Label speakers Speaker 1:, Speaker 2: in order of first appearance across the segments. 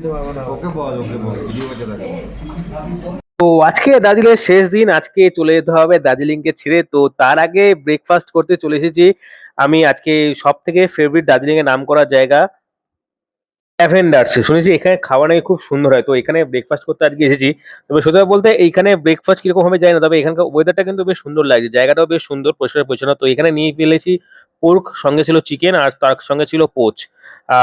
Speaker 1: যেতে পারব না।
Speaker 2: ওকে বল ওকে বল ভিডিও করতে
Speaker 3: তো আজকে দার্জিলিং শেষ দিন আজকে চলে যেতে হবে দার্জিলিংকে ছেড়ে। তো তার আগে ব্রেকফাস্ট করতে চলে এসেছি। আমি আজকে সব থেকে ফেভারিট দার্জিলিং এর নাম করা জায়গা। ল্যাভেন্ডার্স শুনেছি এখানে খাওয়া নাকি খুব সুন্দর হয়। তো এখানে ব্রেকফাস্ট করতে আজকে এসেছি। তবে সোজা বলতে এইখানে ব্রেকফাস্ট কীরকম হবে জানি না, তবে এখানকার ওয়েদারটা কিন্তু বেশ সুন্দর লাগছে। জায়গাটাও বেশ সুন্দর, পরিষ্কার পরিচ্ছন্ন। তো এখানে নিয়ে ফেলেছি পোর্ক সঙ্গে ছিল চিকেন আর তার সঙ্গে ছিল পোচ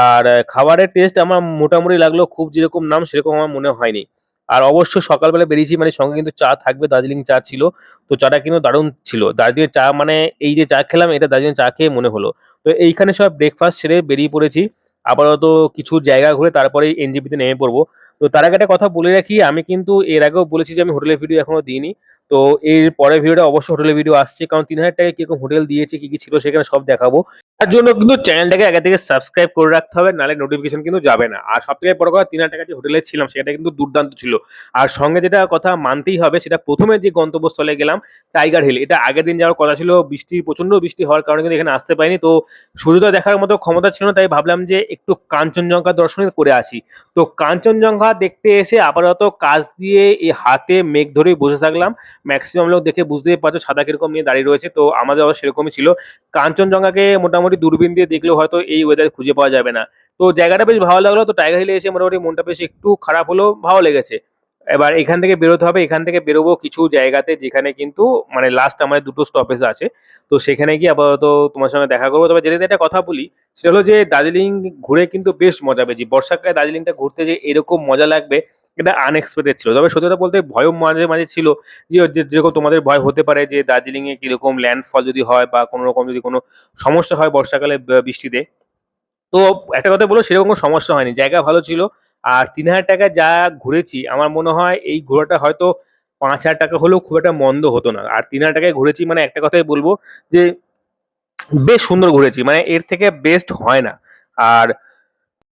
Speaker 3: আর খাবারের টেস্ট আমার মোটামুটি লাগল খুব যেরকম নাম সেরকম আমার মনে হয়নি। আর অবশ্যই সকালবেলা বেরিয়েছি মানে সঙ্গে কিন্তু চা থাকবে, দার্জিলিং চা ছিল। তো চাটা কিন্তু দারুণ ছিল। দার্জিলিং চা মানে এই যে চা খেলাম, এটা দার্জিলিং চা খেয়ে মনে হলো। তো এইখানে সব ব্রেকফাস্ট সেরে বেরিয়ে পড়েছি। আপাতত কিছু জায়গা ঘুরে তারপরে এনজিপিতে নেমে পড়ব। তো তার আগে একটা কথা বলে রাখি, আমি কিন্তু এর আগেও বলেছি যে আমি হোটেলের ভিডিও এখনও দিইনি। তো এর পরের ভিডিওটা অবশ্যই হোটেলের ভিডিও আসছে, কারণ তিন হাজার টাকায় কীরকম হোটেল দিয়েছে, কী কী ছিল সেখানে সব দেখাবো। তার জন্য কিন্তু চ্যানেলটাকে আগে থেকে সাবস্ক্রাইব করে রাখতে হবে নাহলে নোটিফিকেশন কিন্তু যাবে না। আর সব থেকে বড় কথা, তিন হাজার টাকা যে হোটেলে ছিলাম, সেটা কিন্তু দুর্দান্ত ছিল। আর সঙ্গে যেটা কথা মানতেই হবে, সেটা প্রথমে যে গন্তব্যস্থলে গেলাম টাইগার হিল এটা আগের দিন যাওয়ার কথা ছিল, বৃষ্টি, প্রচণ্ড বৃষ্টি হওয়ার কারণে কিন্তু এখানে আসতে পারিনি। তো সূর্যোদয় দেখার মতো ক্ষমতা ছিল না, তাই ভাবলাম যে একটু কাঞ্চনজঙ্ঘা দর্শন করে আসি। তো কাঞ্চনজঙ্ঘা দেখতে এসে আপাতত কাজ দিয়ে এই হাতে মেঘ ধরেই বসে থাকলাম। ম্যাক্সিমাম লোক দেখে বুঝতেই পারছ, সাদা কীরকম নিয়ে দাঁড়িয়ে রয়েছে। তো আমাদের আবার সেরকমই ছিল। কাঞ্চনজঙ্ঘাকে মোটামুটি দূরবীন দিয়ে দেখলেও হয়তো এই ওয়েদার খুঁজে পাওয়া যাবে না। তো জায়গাটা বেশ ভালো লাগল। তো টাইগার হিলে এসে মোটামুটি মনটা বেশ একটু খারাপ হলেও ভালো লেগেছে। এবার এখান থেকে বেরোতে হবে। এখান থেকে বেরোবো কিছু জায়গাতে যেখানে কিন্তু মানে লাস্ট আমাদের দুটো স্টপেজ আছে। তো সেখানে গিয়ে আপাতত তোমার সঙ্গে দেখা করব। তবে যেতে একটা কথা বলি, সেটা হলো যে দার্জিলিং ঘুরে কিন্তু বেশ মজা পেয়েছি। বর্ষাকালে দার্জিলিংটা ঘুরতে যে এরকম মজা লাগবে এটা আনএক্সপেক্টেড ছিল। তবে সত্যি কথা বলতে ভয়ও মাঝে মাঝে ছিল যে, যে- যেরকম তোমাদের ভয় হতে পারে যে, দার্জিলিংয়ে কীরকম ল্যান্ডফল যদি হয় বা কোনো রকম যদি কোনো সমস্যা হয় বর্ষাকালে বৃষ্টিতে। তো একটা কথা বলো সেরকম কোনো সমস্যা হয়নি। জায়গা ভালো ছিল। আর তিন হাজার টাকা যা ঘুরেছি, আমার মনে হয় এই ঘোরাটা হয়তো পাঁচ হাজার টাকা হলেও খুব একটা মন্দ হতো না। আর তিন হাজার টাকায় ঘুরেছি মানে একটা কথাই বলব যে, বেশ সুন্দর ঘুরেছি। মানে এর থেকে বেস্ট হয় না। আর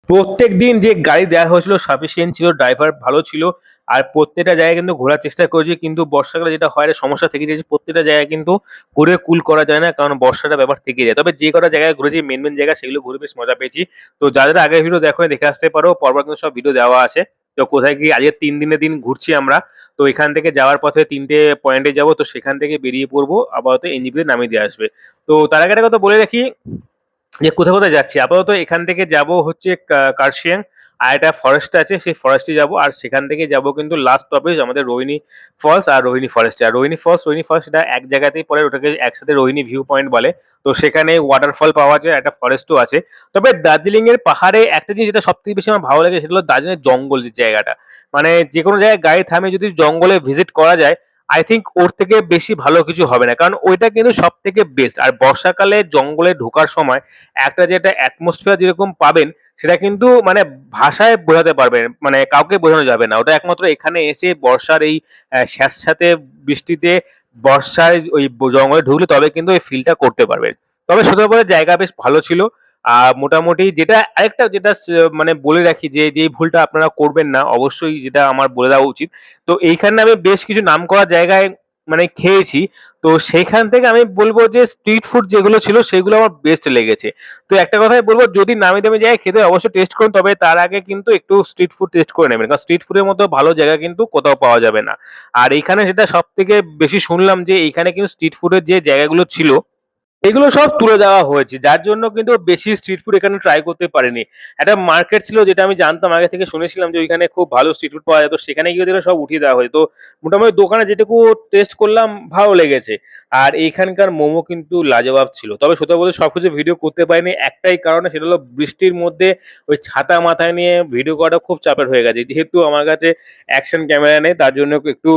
Speaker 3: প্রত্যেক দিন যে গাড়ি দেওয়া হয়েছিল সাফিসিয়েন্ট ছিল ড্রাইভার ভালো ছিল, আর প্রত্যেকটা জায়গায় কিন্তু ঘোরার চেষ্টা করেছি, কিন্তু বর্ষাকালে যেটা হয় সমস্যা থেকে যাচ্ছে প্রত্যেকটা জায়গায় কিন্তু ঘুরে কুল করা যায় না, কারণ বর্ষাটা ব্যাপার থেকে যায়। তবে যে কটা জায়গায় ঘুরেছি মেন মেন জায়গা, সেগুলো ঘুরে বেশ মজা পেয়েছি। তো যাদের আগের ভিডিও দেখো, দেখে আসতে পারো, পরপর কিন্তু সব ভিডিও দেওয়া আছে। তো কোথায় কি আজকে তিন দিনের দিন ঘুরছি আমরা, তো এখান থেকে যাওয়ার পথে তিনটে পয়েন্টে যাব, তো সেখান থেকে বেরিয়ে পড়ব, আপাতত এনজিপিতে নামিয়ে দিয়ে আসবে। তো তার আগে কথা বলে রাখি যে কোথায় কোথায় যাচ্ছি? আপাতত এখান থেকে যাব হচ্ছে কার্শিয়াং। আর একটা ফরেস্ট আছে, সেই ফরেস্টে যাব। আর সেখান থেকে যাব কিন্তু লাস্ট স্টপেজ আমাদের রোহিণী ফলস আর রোহিণী ফরেস্টে আর রোহিণী ফলস রোহিণী ফলস এটা এক জায়গাতেই পড়ে, ওটাকে একসাথে রোহিণী ভিউ পয়েন্ট বলে। তো সেখানে ওয়াটারফল পাওয়া যায়, একটা ফরেস্টও আছে। তবে দার্জিলিং এর পাহাড়ে একটা জিনিস যেটা সব থেকে বেশি আমার ভালো লাগে, সেটা হলো দার্জিলিং জঙ্গল যে জায়গাটা। মানে যে কোনো জায়গায় গাড়ি থামে যদি জঙ্গলে ভিজিট করা যায় আই থিঙ্ক ওর থেকে বেশি ভালো কিছু হবে না। কারণ ওইটা কিন্তু সব থেকে বেস্ট আর বর্ষাকালে জঙ্গলে ঢোকার সময় একটা যেটা অ্যাটমসফিয়ার যেরকম পাবেন, সেটা কিন্তু মানে ভাষায় বোঝাতে পারবেন। মানে কাউকে বোঝানো যাবে না। ওটা একমাত্র এখানে এসে বর্ষার এই স্যাঁতস্যাঁতে বৃষ্টিতে বর্ষায় ওই জঙ্গলে ঢুকলে তবে কিন্তু ওই ফিলটা করতে পারবেন। তবে বলে জায়গা বেশ ভালো ছিল। আর মোটামুটি যেটা আরেকটা যেটা মানে বলে রাখি যে যে ভুলটা আপনারা করবেন না, অবশ্যই যেটা আমার বলে দেওয়া উচিত। তো এইখানে আমি বেশ কিছু নাম করা জায়গায় মানে খেয়েছি। তো সেইখান থেকে আমি বলব যে স্ট্রিট ফুড যেগুলো ছিল, সেগুলো আমার বেস্ট লেগেছে। তো একটা কথাই বলব, যদি নামি দামি জায়গায় খেতে অবশ্যই টেস্ট করুন, তবে তার আগে কিন্তু একটু স্ট্রিট ফুড টেস্ট করে নেবেন। কারণ স্ট্রিট ফুডের মতো ভালো জায়গা কিন্তু কোথাও পাওয়া যাবে না। আর এইখানে সেটা সব থেকে বেশি শুনলাম যে, এইখানে কিন্তু স্ট্রিট ফুডের যে জায়গাগুলো ছিল এগুলো সব তুলে দেওয়া হয়েছে, যার জন্য কিন্তু বেশি স্ট্রিট ফুড এখানে ট্রাই করতে পারিনি। একটা মার্কেট ছিল যেটা আমি জানতাম, আগে থেকে শুনেছিলাম যে ওইখানে খুব ভালো স্ট্রিট ফুড পাওয়া যায়, তো সেখানে গিয়ে দেখলাম সব উঠিয়ে দেওয়া হয়েছে। তো মোটামুটি দোকানে যেটুকু টেস্ট করলাম, ভালো লেগেছে। আর এইখানকার মোমো কিন্তু লাজবাব ছিল। তবে সত্যি বলতে সব কিছু ভিডিও করতে পারিনি, একটাই কারণে সেটা হলো বৃষ্টির মধ্যে ওই ছাতা মাথায় নিয়ে ভিডিও করাটা খুব চাপের হয়ে গেছে। যেহেতু আমার কাছে অ্যাকশন ক্যামেরা নেই, তার জন্য একটু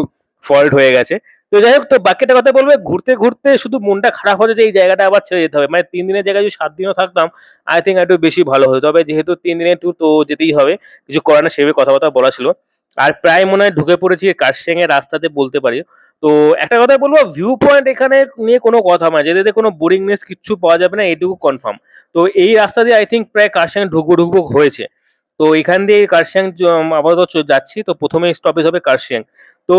Speaker 3: ফল্ট হয়ে গেছে। তো যাই হোক, তো বাকিটা কথা বলবে, ঘুরতে ঘুরতে শুধু মনটা খারাপ হচ্ছে যে এই জায়গাটা আবার ছেড়ে যেতে হবে। মানে তিন দিনের জায়গায় যদি সাত দিনও থাকতাম আই থিঙ্ক একটু বেশি ভালো হতো। তবে যেহেতু তিন দিনের ট্যুর তো যেতেই হবে, কিছু করার না সেভাবে কথাবার্তা বলা ছিল। আর প্রায় মনে হয় ঢুকে পড়েছি কার্শিয়াং এর রাস্তাতে বলতে পারি। তো একটা কথা বলব ভিউ পয়েন্ট এখানে নিয়ে কোনো কথা নয়। যেতে কোনো বোরিংনেস কিচ্ছু পাওয়া যাবে না, এইটুকু কনফার্ম তো এই রাস্তা দিয়ে আই থিঙ্ক প্রায় কার্শিয়াং ঢুকবো ঢুকবো হয়েছে। তো এখান দিয়ে কার্শিয়াং আপাতত যাচ্ছি। তো প্রথমে স্টপেজ হবে কার্শিয়াং তো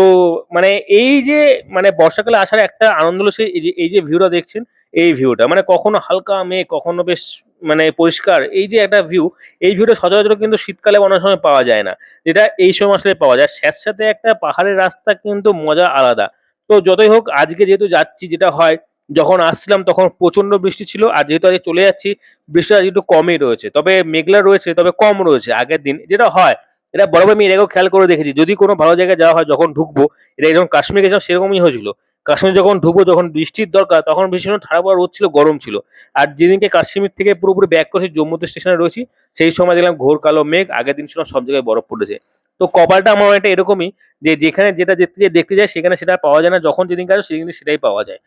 Speaker 3: মানে এই যে মানে বর্ষাকালে আসার একটা আনন্দ হলো সেই, এই যে এই যে ভিউটা দেখছেন, এই ভিউটা। মানে কখনো হালকা মেঘ, কখনো বেশ মানে পরিষ্কার, এই যে একটা ভিউ, এই ভিউটা সচরাচর কিন্তু শীতকালে অনেক সময় পাওয়া যায় না। যেটা এই সময় আসলে পাওয়া যায়। স্যাঁতস্যাঁতে একটা পাহাড়ের রাস্তা কিন্তু মজা আলাদা। তো যতই হোক, আজকে যেহেতু যাচ্ছি, যেটা হয়, যখন আসছিলাম তখন প্রচণ্ড বৃষ্টি ছিল। আর যেহেতু আজকে চলে যাচ্ছি, বৃষ্টিটা আজকে একটু কমই রয়েছে। তবে মেঘলা রয়েছে, তবে কম রয়েছে আগের দিন। যেটা হয় এটা বরাবর আমি এর আগেও খেয়াল করে দেখেছি। যদি কোনো ভালো জায়গায় যাওয়া হয়, যখন ঢুকবো, এটা যখন কাশ্মীর গেছিলাম, সেরকমই হয়েছিল। কাশ্মীর যখন ঢুকবো, যখন বৃষ্টির দরকার, তখন বৃষ্টি ভীষণ ঠান্ডা রোদ ছিল, গরম ছিল। আর যেদিনকে কাশ্মীর থেকে পুরোপুরি ব্যাক করেছি, জম্মুতে স্টেশনে রয়েছি, সেই সময় দেখলাম ঘোর কালো মেঘ, আগের দিন ছিল সব জায়গায় বরফ পড়েছে। তো কপালটা আমার অনেকটা এরকমই, যে যেখানে যেটা দেখতে যায় দেখতে যায়, সেখানে সেটা পাওয়া যায় না। যখন যেদিন কাজ সেদিন সেটাই পাওয়া যায়।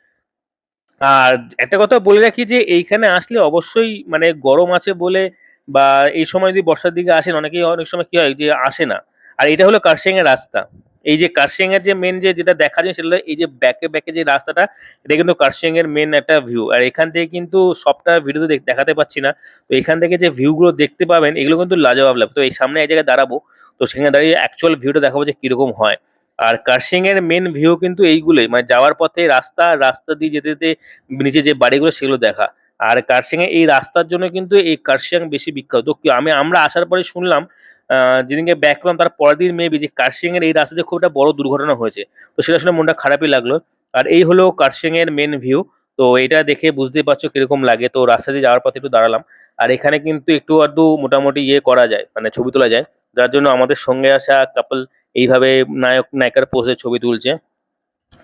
Speaker 3: আর একটা কথা বলে রাখি যে, এইখানে আসলে অবশ্যই মানে গরম আছে বলে বা এই সময় যদি বর্ষার দিকে আসেন, অনেকেই অনেক সময় কি হয় যে আসে না। আর এটা হলো কার্শিয়াং রাস্তা। এই যে কার্শিয়াং এর যে মেন যে যেটা দেখা যায় সেটা এই যে ব্যাকে ব্যাকে যে রাস্তাটা, এটা কিন্তু কার্শিয়াং এর মেন একটা ভিউ আর এখান থেকে কিন্তু সবটা ভিডিওতে দেখ- দেখাতে পাচ্ছি না। তো এখান থেকে যে ভিউগুলো দেখতে পাবেন, এগুলো কিন্তু লাজবাব লাগবে তো এই সামনে এক জায়গায় দাঁড়াবো, তো সেখানে দাঁড়িয়ে অ্যাকচুয়াল ভিউটা দেখাবো যে কীরকম হয়। আর কার্শিয়াং এর মেন ভিউ কিন্তু এইগুলোই। মানে যাওয়ার পথে রাস্তা রাস্তা দিয়ে যেতে যেতে নিচে যে বাড়িগুলো সেগুলো দেখা। আর কার্শিয়াং এই রাস্তার জন্য কিন্তু এই কার্শিয়াং বেশি বিখ্যাত। আমি, আমরা আসার পরে শুনলাম যেদিনকে ব্যাক করলাম, তার পরের দিন মেবি যে কার্শিয়াং এর এই রাস্তাতে খুব একটা বড় দুর্ঘটনা হয়েছে, তো সেটা শুনে মনটা খারাপই লাগল। আর এই হলো কার্শিয়াং এর মেন ভিউ তো এটা দেখে বুঝতেই পারছ কীরকম লাগে। তো রাস্তা দিয়ে যাওয়ার পথে একটু দাঁড়ালাম, আর এখানে কিন্তু একটু আধটু মোটামুটি ইয়ে করা যায় মানে ছবি তোলা যায়। যার জন্য আমাদের সঙ্গে আসা কাপল এইভাবে নায়ক, নায়িকার পোজে ছবি তুলছে।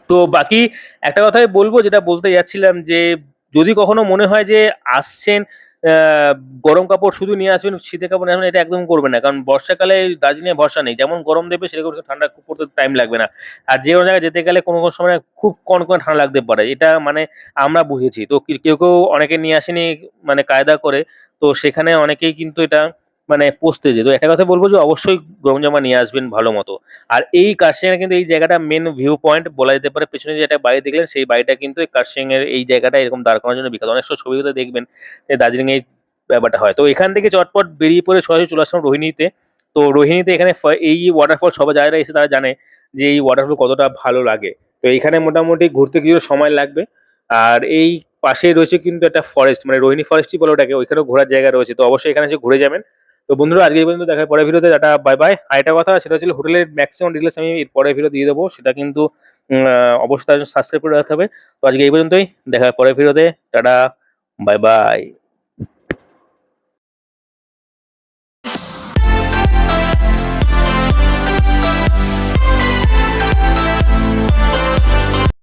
Speaker 3: তো বাকি একটা কথাই বলব, যেটা বলতে যাচ্ছিলাম যে যদি কখনো মনে হয় যে আসছেন গরম কাপড় শুধু নিয়ে আসবেন, শীতের কাপড় নিয়ে আসবেন, এটা একদম করবে না। কারণ বর্ষাকালে দার্জিলিংয়ে ভরসা নেই। যেমন গরম দেবে, সেরকম ঠান্ডা পড়তে টাইম লাগবে না। আর যে কোনো জায়গায় যেতে গেলে কোনো কোনো সময় খুব কন কন ঠান্ডা লাগতে পারে। এটা মানে আমরা বুঝেছি। তো কেউ কেউ অনেকে নিয়ে আসেনি মানে কায়দা করে। তো সেখানে অনেকেই কিন্তু এটা মানে পচতে যেত। একটা কথা বলব যে অবশ্যই গরম জামা নিয়ে আসবেন ভালো মতো। আর এই কার্শিয়াং কিন্তু এই জায়গাটা মেন ভিউ পয়েন্ট বলা যেতে পারে। পেছনে যে একটা বাড়ি দেখলেন, সেই বাড়িটা কিন্তু এই এর এই জায়গাটা এরকম দাঁড় করানোর জন্য বিখ্যাত। অনেক ছবিতে দেখবেন দার্জিলিং এই ব্যাপারটা হয়। তো এখান থেকে চটপট বেরিয়ে পড়ে সরাসরি চলে আসলাম রোহিণীতে। তো রোহিণীতে এখানে এই ওয়াটারফল সবাই যারা এসে তারা জানে যে এই ওয়াটারফল কতটা ভালো লাগে। তো এখানে মোটামুটি ঘুরতে কিছু সময় লাগবে। আর এই পাশেই রয়েছে কিন্তু একটা ফরেস্ট মানে রোহিণী ফরেস্টই বলে ওটাকে। ওইখানেও ঘোরার জায়গা রয়েছে। তো অবশ্যই এখানে এসে ঘুরে যাবেন। তো বন্ধুরা, আজকে পর্যন্ত দেখা পরে ভিডিওতে যেটা বাই বাই আর একটা কথা, সেটা হচ্ছে হোটেলের ম্যাক্সিমাম ডিটেলস আমি পরে ভিডিও দিয়ে দেবো। সেটা কিন্তু অবশ্যই সাবস্ক্রাইব করে রাখতে হবে। তো আজকে এই পর্যন্তই দেখা পরে ভিডিওতে, টাটা বাই বাই